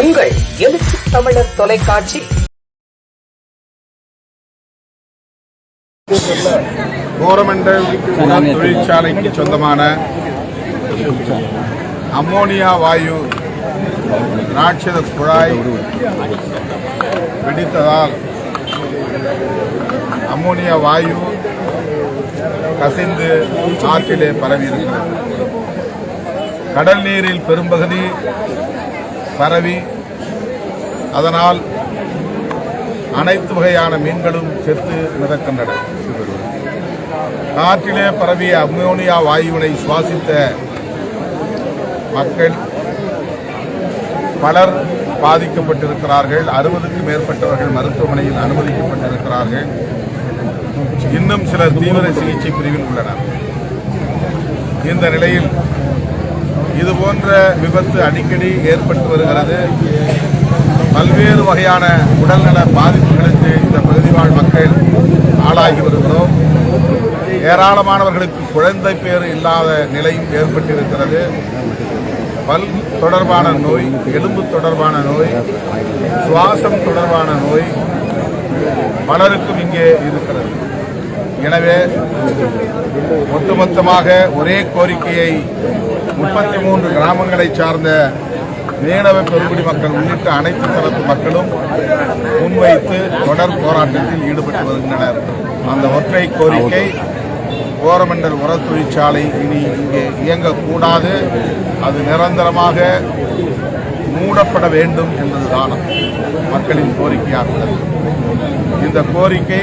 உங்கள் எழுச்சி தமிழர் தொலைக்காட்சி. கோரமண்டல் தொழிற்சாலைக்கு சொந்தமான அம்மோனியா வாயு ராட்சத குழாய் வெடித்ததால் அம்மோனியா வாயு கசிந்து ஆற்றிலே பரவியிருக்கிறது. கடல் நீரில் பெரும்பகுதி பரவி அதனால் அனைத்து வகையான மீன்களும் செத்து மிதக்கின்றன. காற்றிலே பரவிய அம்மோனியா வாயுவினை சுவாசித்த மக்கள் பலர் பாதிக்கப்பட்டிருக்கிறார்கள். அறுபதுக்கும் மேற்பட்டவர்கள் மருத்துவமனையில் அனுமதிக்கப்பட்டிருக்கிறார்கள். இன்னும் சிலர் தீவிர சிகிச்சை பிரிவில் உள்ளனர். இந்த நிலையில் இது போன்ற விபத்து அடிக்கடி ஏற்பட்டு வருகிறது. பல்வேறு வகையான உடல்நல பாதிப்புகளுக்கு இந்த பகுதி வாழ் மக்கள் ஆளாகி வருகிறோம். ஏராளமானவர்களுக்கு குழந்தை பேர் இல்லாத நிலையும் ஏற்பட்டிருக்கிறது. பல் தொடர்பான நோய் எலும்பு தொடர்பான நோய் சுவாசம் தொடர்பான நோய் பலருக்கும் இங்கே இருக்கிறது. எனவே ஒட்டுமொத்தமாக ஒரே கோரிக்கையை முப்பத்தி மூன்று கிராமங்களை சார்ந்த மீனவ பெருங்குடி மக்கள் உள்ளிட்ட அனைத்து தரப்பு மக்களும் முன்வைத்து தொடர் போராட்டத்தில் ஈடுபட்டு வருகின்றனர். அந்த ஒற்றை கோரிக்கை கோரமண்டல் உர தொழிற்சாலை இனி இங்கே இயங்கக்கூடாது. அது நிரந்தரமாக மூடப்பட வேண்டும் என்பதுதான் மக்களின் கோரிக்கையாக உள்ளது. இந்த கோரிக்கை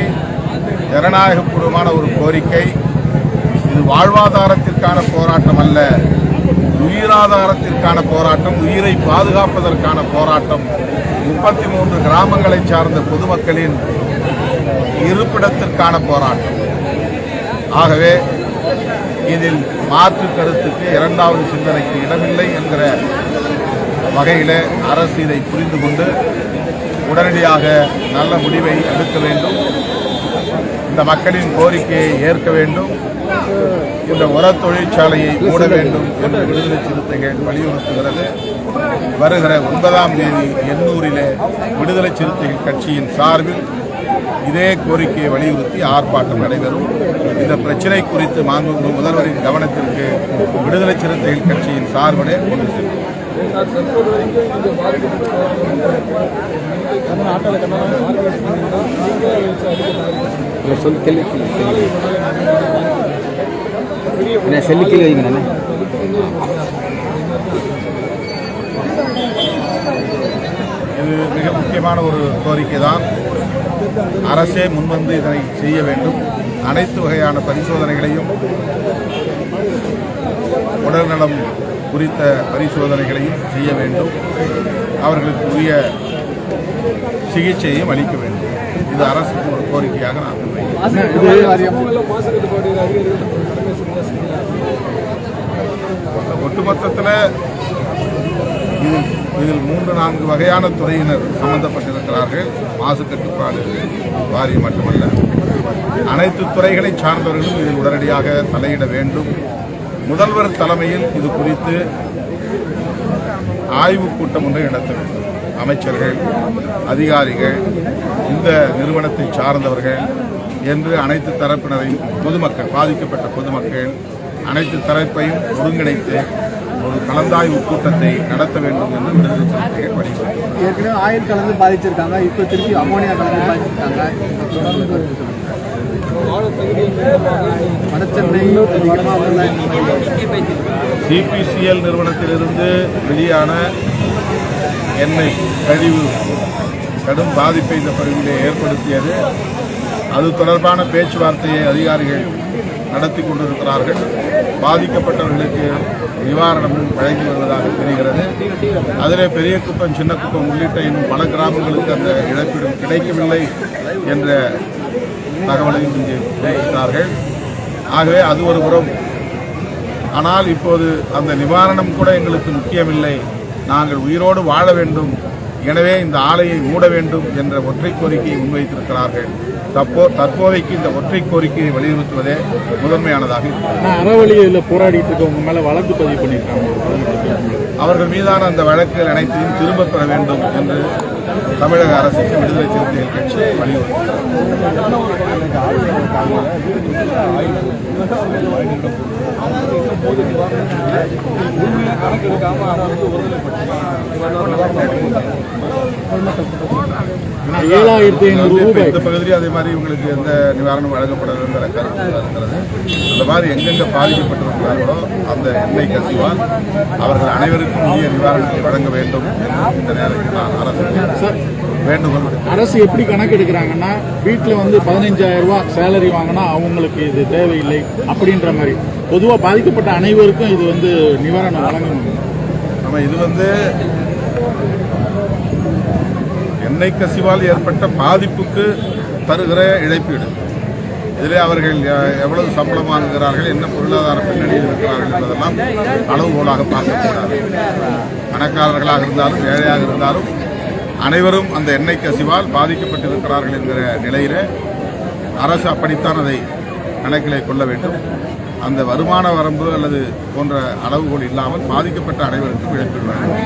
ஜனநாயகபூர்வமான ஒரு கோரிக்கை. இது வாழ்வாதாரத்திற்கான போராட்டம் அல்ல. உயிராதாரத்திற்கான போராட்டம் உயிரை பாதுகாப்பதற்கான போராட்டம். முப்பத்தி மூன்று கிராமங்களை சார்ந்த பொதுமக்களின் இருப்பிடத்திற்கான போராட்டம். ஆகவே இதில் மாற்று கருத்துக்கு இரண்டாவது சிந்தனைக்கு இடமில்லை என்கிற வகையில் அரசு இதை புரிந்து கொண்டு உடனடியாக நல்ல முடிவை எடுக்க வேண்டும். இந்த மக்களின் கோரிக்கையை ஏற்க வேண்டும். இந்த உர தொழிற்சாலையை மூட வேண்டும் என்று விடுதலை சிறுத்தைகள் வலியுறுத்துகிறது வருகிற ஒன்பதாம் தேதி எண்ணூரிலே விடுதலை சிறுத்தைகள் கட்சியின் சார்பில் இதே கோரிக்கையை வலியுறுத்தி ஆர்ப்பாட்டம் நடைபெறும். இந்த பிரச்சினை குறித்து மாண்புமிகு முதல்வரின் கவனத்திற்கு விடுதலை சிறுத்தைகள் கட்சியின் சார்பிலே கொண்டு செல்வோம் சொல்லி கேள்வி என்ன செல்லு கீழே வைங்க இது மிக முக்கியமான ஒரு கோரிக்கை தான். அரசே முன்வந்து இதனை செய்ய வேண்டும். அனைத்து வகையான பரிசோதனைகளையும் உடல்நலம் குறித்த பரிசோதனைகளையும் செய்ய வேண்டும். அவர்களுக்கு உரிய சிகிச்சையையும் அளிக்க வேண்டும். இது அரசுக்கு ஒரு கோரிக்கையாக நான் முன்வைக்கிறேன். ஒட்டுமொத்தத்தில் இதில் இதில் மூன்று நான்கு வகையான துறையினர் சம்பந்தப்பட்டிருக்கிறார்கள். மாசு கட்டுப்பாடு வாரியம் மட்டுமல்ல. அனைத்து துறைகளை சார்ந்தவர்களும் இதில் உடனடியாக தலையிட வேண்டும். முதல்வர் தலைமையில் இது குறித்து ஆய்வுக் கூட்டம் ஒன்றை நடத்த வேண்டும். அமைச்சர்கள் அதிகாரிகள் இந்த நிறுவனத்தை சார்ந்தவர்கள் என்று அனைத்து தரப்பினரையும் பொதுமக்கள் பாதிக்கப்பட்ட பொதுமக்கள் அனைத்து தரப்பையும் ஒருங்கிணைத்து ஒரு கலந்தாய்வு கூட்டத்தை நடத்த வேண்டும் என்று விடுதலை சிறுத்தைகள் ஏற்கனவே ஆயில் கலந்து பாதிச்சிருக்காங்க இப்போ திருப்பி அமோனியா கலந்து பாதிச்சிருக்காங்க. சிபிசிஎல் நிறுவனத்திலிருந்து வெளியான எண்ணெய் கழிவு கடும் பாதிப்பை இந்த பகுதியிலே ஏற்படுத்தியது. அது தொடர்பான பேச்சுவார்த்தையை அதிகாரிகள் நடத்தி கொண்டிருக்கிறார்கள். பாதிக்கப்பட்டவர்களுக்கு நிவாரணமும் வழங்கி வருவதாக தெரிகிறது. அதிலே பெரிய குப்பம் சின்ன குப்பம் உள்ளிட்ட இன்னும் பல கிராமங்களுக்கு அந்த இழப்பீடு கிடைக்கவில்லை என்ற தகவலையும் இங்கே தெரிவித்தார்கள். ஆகவே அது ஒரு உறவு. ஆனால் இப்போது அந்த நிவாரணம் கூட எங்களுக்கு முக்கியமில்லை. நாங்கள் உயிரோடு வாழ வேண்டும். எனவே இந்த ஆலையை மூட வேண்டும் என்ற ஒற்றை கோரிக்கையை முன்வைத்திருக்கிறார்கள். தப்போ தற்போதைக்கு இந்த ஒற்றை கோரிக்கையை வலியுறுத்துவதே முதன்மையானதாக அறவழியில் போராடிட்டு இருக்கவங்க மேலே வழக்கு பதிவு பண்ணியிருக்காங்க அவர்கள் மீதான அந்த வழக்குகள் அனைத்தையும் திரும்பப் பெற வேண்டும் என்று தமிழக அரசுக்கு விடுதலை சிறுத்தைகள் கட்சி வலியுறுத்தி ஏழாயிரத்தி ஐநூறு ரூபாய். இந்த பகுதியில் அதே மாதிரி இவங்களுக்கு எந்த நிவாரணம் வழங்கப்படலைங்கிற கருத்து அந்த மாதிரி எங்கெங்க பாதிக்கப்பட்டிருக்கிறார்களோ அந்த எண்ணெய் கசிவால் அவர்கள் அனைவருக்கும் உரிய நிவாரணத்தை வழங்க வேண்டும் இந்த நேரத்தில் நான் அரசுக்கு வேண்டுகோள். அரசு எப்படி கணக்கு எடுக்கிறாங்கன்னா வீட்டில் வந்து பதினஞ்சாயிரம் ரூபாய் சேலரி வாங்கினா அவங்களுக்கு இது தேவையில்லை அப்படின்ற மாதிரி. பொதுவாக பாதிக்கப்பட்ட அனைவருக்கும் இது வந்து நிவாரணம் வழங்கணும். நம்ம இது வந்து எண்ணெய் கசிவால் ஏற்பட்ட பாதிப்புக்கு தருகிற இழப்பீடு. இதில் அவர்கள் எவ்வளவு சம்பளம் வாங்குகிறார்கள் என்ன பொருளாதார பின்னணியில் இருக்கிறார்கள் என்பதெல்லாம் அளவுகோலாக பார்க்கக்கூடாது பணக்காரர்களாக இருந்தாலும் ஏழையாக இருந்தாலும் அனைவரும் அந்த எண்ணெய் கசிவால் பாதிக்கப்பட்டிருக்கிறார்கள் என்கிற நிலையிலே அரசு அப்படித்தான் அதை கணக்கிலே கொள்ள வேண்டும். அந்த வருமான வரம்பு அல்லது போன்ற அளவுகோல் இல்லாமல் பாதிக்கப்பட்ட அனைவருக்கும் இழப்பீடு வழங்கும்